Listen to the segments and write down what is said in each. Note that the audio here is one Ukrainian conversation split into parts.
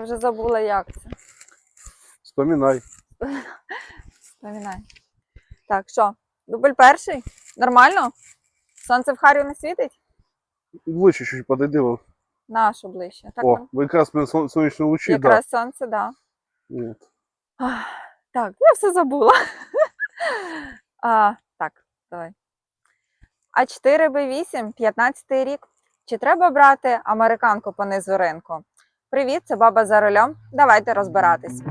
Я вже забула, як це. Вспоминай. Вспоминай. Так, що? Дубль перший? Нормально? Сонце в Харю не світить? Ближче чуть подойди. Нашу ближче. Так, О, ви якраз мене сон- сонячні лучі, да. якраз сонце, да. Ні. Ах, Так, я все забула. а, так, давай. А4 Б8, 15 рік. Чи треба брати американку по низу ринку? Привіт, це баба за рулем. Давайте розбиратись.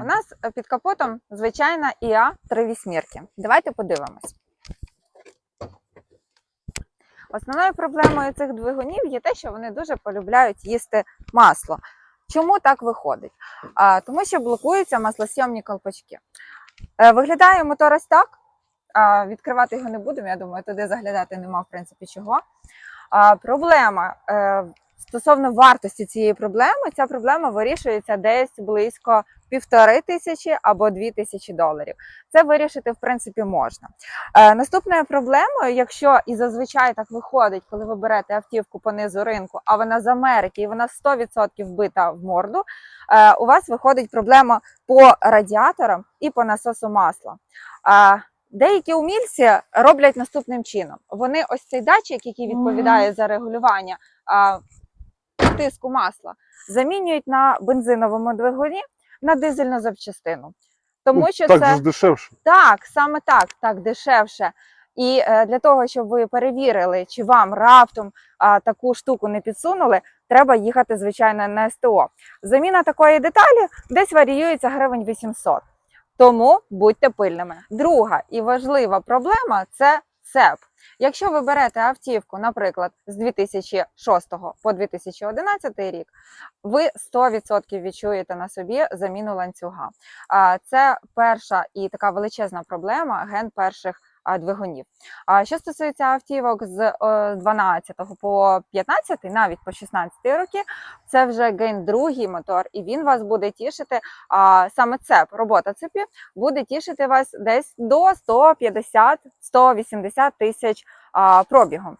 У нас е, під капотом звичайна ІА 3 вісьмірки. Давайте подивимось. Основною проблемою цих двигунів є те, що вони дуже полюбляють їсти масло. Чому так виходить? А, тому що блокуються маслосйомні колпачки. Е, виглядає мотор ось так. А, відкривати його не будемо, я думаю, туди заглядати нема в принципі чого. А, проблема е, стосовно вартості цієї проблеми, ця проблема вирішується десь близько півтори тисячі або дві тисячі доларів. Це вирішити в принципі можна. Е, наступною проблемою, якщо і зазвичай так виходить, коли ви берете автівку по низу ринку, а вона з Америки і вона 100% вбита в морду, е, у вас виходить проблема по радіаторам і по насосу масла. Е, Деякі умільці роблять наступним чином: вони ось цей датчик, який відповідає за регулювання тиску масла, замінюють на бензиновому двигуні на дизельну запчастину. Тому Ну, що так це дешевше. так, саме так, так дешевше. І е, для того, щоб ви перевірили, чи вам раптом а, таку штуку не підсунули, треба їхати, звичайно, на СТО. Заміна такої деталі десь варіюється гривень 800. Тому будьте пильними. Друга і важлива проблема це ЦЕП. Якщо ви берете автівку, наприклад, з 2006 по 2011 рік, ви 100% відчуєте на собі заміну ланцюга. Це перша і така величезна проблема ген перших двигунів. А що стосується автівок з е, 12 по 15, навіть по 16 роки, це вже ген другий мотор, і він вас буде тішити. А саме цеп, робота цепів, буде тішити вас десь до 150-180 тисяч пробігом.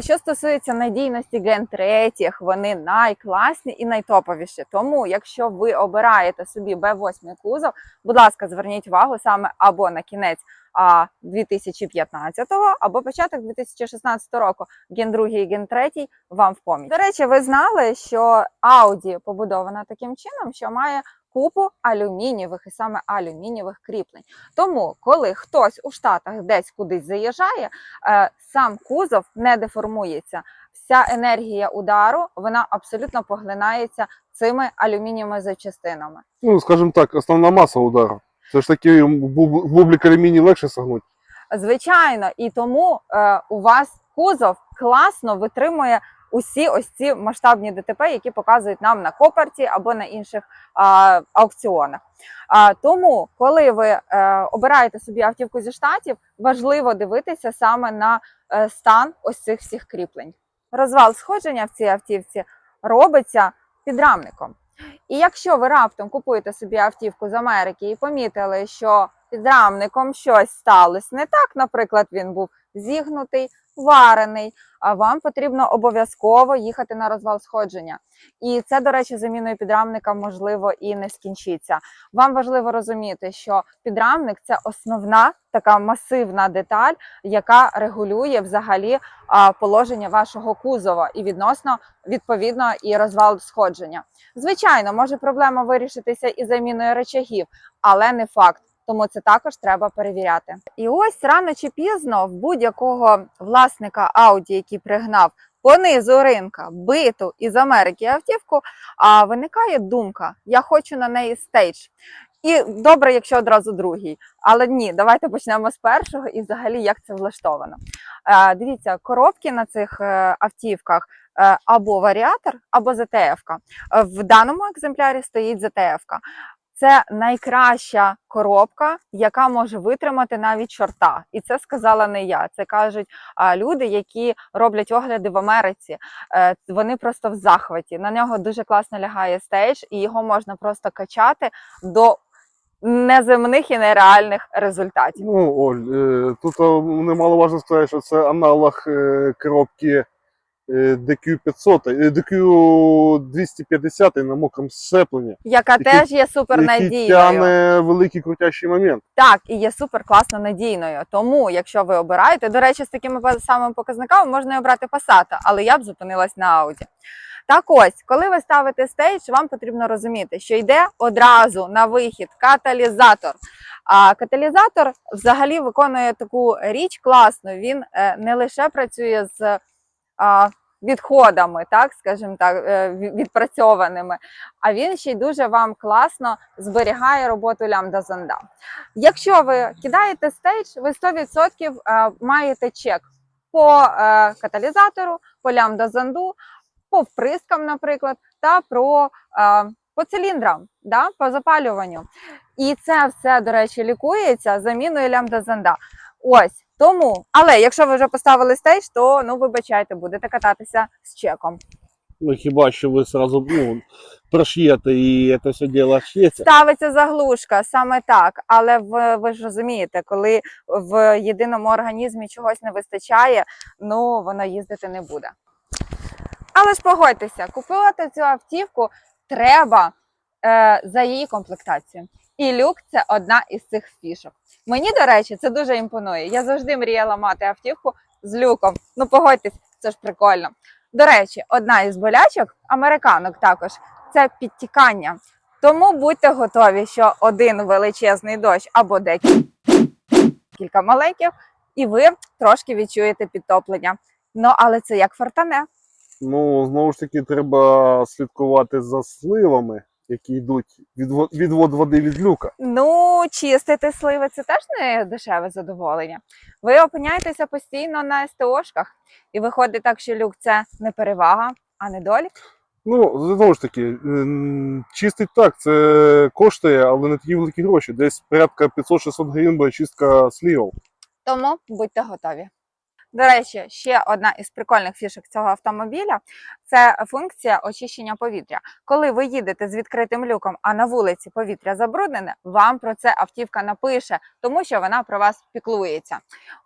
Що стосується надійності ген третіх, вони найкласні і найтоповіші. Тому, якщо ви обираєте собі B8 кузов, будь ласка, зверніть увагу саме або на кінець а, 2015-го, або початок 2016 року. Ген 2 і ген 3 вам в поміч. До речі, ви знали, що Audi побудована таким чином, що має купу алюмінієвих і саме алюмінієвих кріплень. Тому, коли хтось у Штатах десь кудись заїжджає, е, сам кузов не деформується. Вся енергія удару вона абсолютно поглинається цими алюмінієвими запчастинами. Ну, скажімо так, основна маса удару. Це ж таки буб- бублик алюміній легше сагнути. Звичайно, і тому е, у вас кузов класно витримує усі ось ці масштабні ДТП, які показують нам на Копарті або на інших а, аукціонах. А, тому, коли ви е, обираєте собі автівку зі штатів, важливо дивитися саме на е, стан ось цих всіх кріплень. Розвал сходження в цій автівці робиться підрамником. І якщо ви раптом купуєте собі автівку з Америки і помітили, що підрамником щось сталося не так, наприклад, він був зігнутий, варений, а вам потрібно обов'язково їхати на розвал сходження. І це, до речі, заміною підрамника можливо і не скінчиться. Вам важливо розуміти, що підрамник це основна така масивна деталь, яка регулює взагалі положення вашого кузова і відносно відповідно і розвал сходження. Звичайно, може проблема вирішитися і заміною речагів, але не факт. Тому це також треба перевіряти. І ось рано чи пізно в будь-якого власника Audi, який пригнав понизу ринка биту із Америки автівку, а виникає думка: я хочу на неї стейдж. І добре, якщо одразу другий. Але ні, давайте почнемо з першого і взагалі як це влаштовано. Дивіться, коробки на цих е, автівках е, або варіатор, або ЗТФ. В даному екземплярі стоїть ЗТФ. Це найкраща коробка, яка може витримати навіть чорта. І це сказала не я. Це кажуть люди, які роблять огляди в Америці. Е, вони просто в захваті. На нього дуже класно лягає стейдж, і його можна просто качати до неземних і нереальних результатів. Ну, Оль, е, тут е, немаловажно сказати, що це аналог коробки DQ500, е, DQ250 на мокрому сцепленні, Яка Який- теж є супер який надійною. тягне великий крутящий момент. Так, і є супер класно надійною. Тому, якщо ви обираєте, до речі, з такими самими показниками можна і обрати Passat, але я б зупинилась на Audi. Так ось, коли ви ставите стейдж, вам потрібно розуміти, що йде одразу на вихід каталізатор. А каталізатор взагалі виконує таку річ класну. Він е, не лише працює з відходами, так скажімо так, е, відпрацьованими, а він ще й дуже вам класно зберігає роботу лямбда зонда. Якщо ви кидаєте стейдж, ви 100% е, маєте чек по е, каталізатору, по лямбда зонду, по вприскам, наприклад, та про по циліндрам, да, по запалюванню. І це все, до речі, лікується заміною лямбда зонда. Ось тому, але якщо ви вже поставили стейдж, то ну вибачайте, будете кататися з чеком. Ну, хіба що ви сразу ну, прош'єте і це все діло ш'ється. Ставиться заглушка саме так, але ви, ви ж розумієте, коли в єдиному організмі чогось не вистачає, ну воно їздити не буде. Але ж погодьтеся, купувати цю автівку треба е, за її комплектацію. І люк це одна із цих фішок. Мені, до речі, це дуже імпонує. Я завжди мріяла мати автівку з люком. Ну погодьтесь, це ж прикольно. До речі, одна із болячок, американок також, це підтікання. Тому будьте готові, що один величезний дощ або декілька маленьких, і ви трошки відчуєте підтоплення. Ну, але це як фортане. Ну, знову ж таки, треба слідкувати за сливами, які йдуть відвод, відвод води від люка. Ну, чистити сливи це теж не дешеве задоволення. Ви опиняєтеся постійно на СТОшках, і виходить так, що люк це не перевага, а недолік. Ну, знову ж таки, чистить так, це коштує, але не такі великі гроші. Десь порядка 500-600 гривень буде чистка слівів. Тому будьте готові. До речі, ще одна із прикольних фішок цього автомобіля це функція очищення повітря. Коли ви їдете з відкритим люком, а на вулиці повітря забруднене, вам про це автівка напише, тому що вона про вас піклується.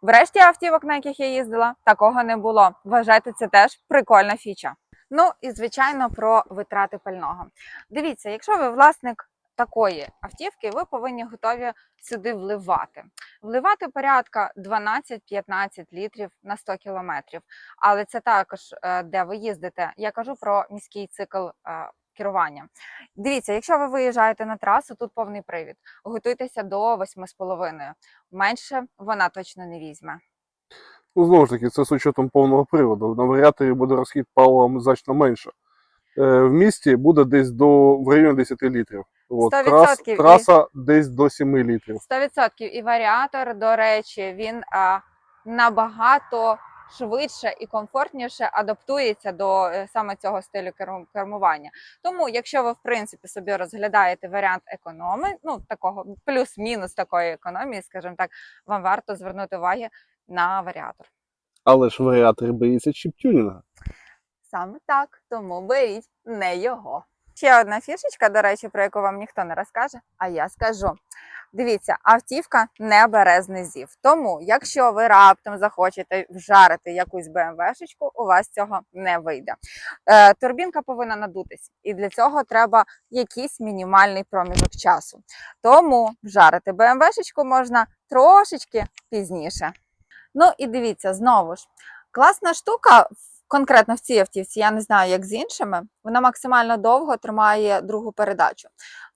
Врешті автівок, на яких я їздила, такого не було. Вважайте, це теж прикольна фіча. Ну і звичайно про витрати пального. Дивіться, якщо ви власник такої автівки, ви повинні готові сюди вливати. Вливати порядка 12-15 літрів на 100 кілометрів. Але це також е, де ви їздите. Я кажу про міський цикл. е, Керування. Дивіться, якщо ви виїжджаєте на трасу, тут повний привід. Готуйтеся до 8,5. Менше вона точно не візьме. Ну, знову ж таки, це з учетом повного приводу. На варіаторі буде розхід палива значно менше. Е, в місті буде десь до в районі 10 літрів. От, 100% трас, і- траса десь до 7 літрів. 100% і варіатор, до речі, він а, набагато швидше і комфортніше адаптується до е, саме цього стилю кермування. Тому, якщо ви в принципі собі розглядаєте варіант економи, ну такого плюс-мінус такої економії, скажімо так, вам варто звернути увагу на варіатор. Але ж варіатор боїться чіптюнінга. Саме так, тому беріть не його. Ще одна фішечка, до речі, про яку вам ніхто не розкаже, а я скажу. Дивіться, автівка не бере знизів. Тому, якщо ви раптом захочете вжарити якусь БМВшечку, у вас цього не вийде. Е, турбінка повинна надутись, і для цього треба якийсь мінімальний проміжок часу. Тому вжарити БМВшечку можна трошечки пізніше. Ну і дивіться, знову ж, класна штука, конкретно в цій автівці, я не знаю, як з іншими, вона максимально довго тримає другу передачу.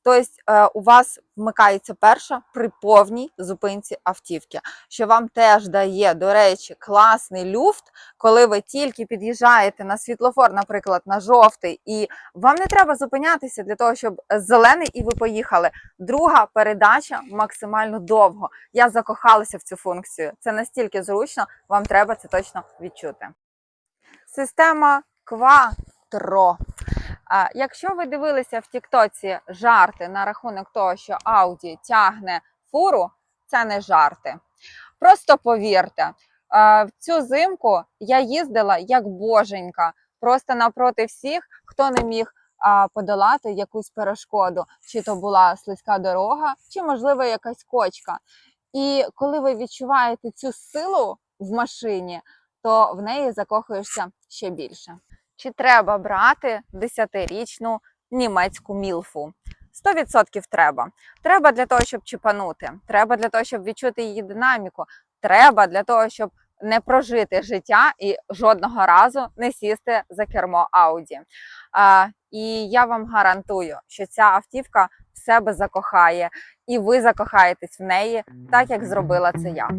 Тобто е, у вас вмикається перша при повній зупинці автівки, що вам теж дає, до речі, класний люфт, коли ви тільки під'їжджаєте на світлофор, наприклад, на жовтий, і вам не треба зупинятися для того, щоб зелений і ви поїхали. Друга передача максимально довго. Я закохалася в цю функцію. Це настільки зручно, вам треба це точно відчути. Система. А якщо ви дивилися в Тіктоці жарти на рахунок того, що Audi тягне фуру, це не жарти. Просто повірте, в цю зимку я їздила як боженька, просто напроти всіх, хто не міг подолати якусь перешкоду, чи то була слизька дорога, чи можливо якась кочка. І коли ви відчуваєте цю силу в машині, то в неї закохуєшся ще більше. Чи треба брати 10-річну німецьку мілфу? 100% треба. Треба для того, щоб чіпанути. Треба для того, щоб відчути її динаміку. Треба для того, щоб не прожити життя і жодного разу не сісти за кермо Ауді. А, і я вам гарантую, що ця автівка в себе закохає, і ви закохаєтесь в неї, так як зробила це я.